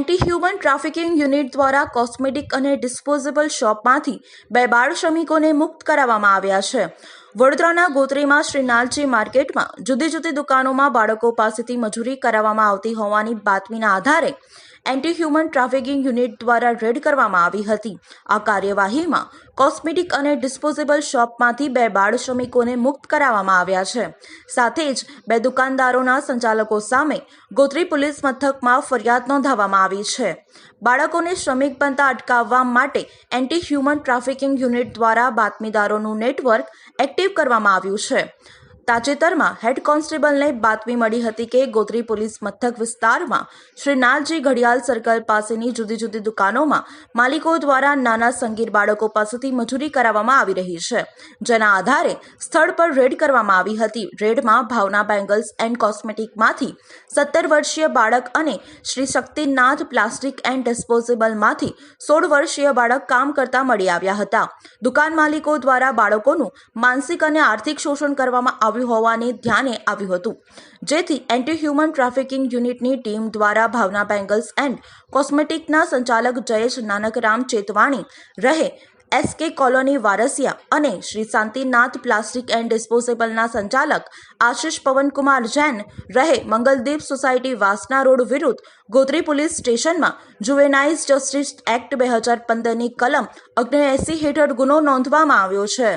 Anti human trafficking unit દ્વારા cosmetic અને disposable શોપમાંથી બે બાળ શ્રમિકોને મુક્ત કરાવવામાં આવ્યા છે. વડોદરાના ગોત્રીમાં શ્રીનાથજી માર્કેટમાં જુદી જુદી દુકાનોમાં બાળકો પાસેથી મજૂરી કરાવવામાં આવતી હોવાની બાતમીના આધારે એન્ટી હ્યુમન ટ્રાફિકિંગ યુનિટ દ્વારા રેડ કરવામાં આવી હતી. આ કાર્યવાહીમાં કોસ્મેટિક અને ડિસ્પોઝેબલ શોપમાંથી બે બાળ શ્રમિકોને મુક્ત કરાવવામાં આવ્યા છે. સાથે જ બે દુકાનદારોના સંચાલકો સામે ગોત્રી પોલીસ મથકમાં ફરિયાદ નોંધાવવામાં આવી છે. બાળકોને શ્રમિક બનતા અટકાવવા માટે એન્ટી હ્યુમન ટ્રાફિકિંગ યુનિટ દ્વારા બાતમીદારોનું નેટવર્ક એક્ટિવ કરવામાં આવ્યું છે. તાજેતરમાં હેડ કોન્સ્ટેબલને બાતમી મળી હતી કે ગોત્રી પોલીસ મથક વિસ્તારમાં શ્રીનાથજી ઘડિયાળ સર્કલ પાસેની જુદી જુદી દુકાનોમાં માલિકો દ્વારા નાના સંગીર બાળકો પાસેથી મજૂરી કરાવવામાં આવી રહી છે. જેના આધારે સ્થળ પર રેડ કરવામાં આવી હતી. રેડમાં ભાવના બેંગલ્સ એન્ડ કોસ્મેટિકમાંથી સત્તર વર્ષીય બાળક અને શ્રી શક્તિનાથ પ્લાસ્ટિક એન્ડ ડિસ્પોઝેબલમાંથી સોળ વર્ષીય બાળક કામ કરતા મળી આવ્યા હતા. દુકાન માલિકો દ્વારા બાળકોનું માનસિક અને આર્થિક શોષણ કરવામાં આવ્યું હોવાને ધ્યાને આવ્યું હતું. જેથી એન્ટી હ્યુમન ટ્રાફિકિંગ યુનિટની ટીમ દ્વારા ભાવના બેંગલ્સ એન્ડ કોસ્મેટિકના સંચાલક જયેશ નાનકરામ ચેતવાણી, રહે એસકે કોલોની વારસિયા અને શ્રી શાંતિનાથ પ્લાસ્ટિક એન્ડ ડિસ્પોઝેબલના સંચાલક આશિષ પવનકુમાર જૈન, રહે મંગલદીપ સોસાયટી વાસના રોડ વિરુદ્ધ ગોત્રી પોલીસ સ્ટેશનમાં જુવેનાઇઝ જસ્ટિસ એક્ટ બે હજાર પંદરની કલમ ઓગણએંસી હેઠળ ગુનો નોંધવામાં આવ્યો છે.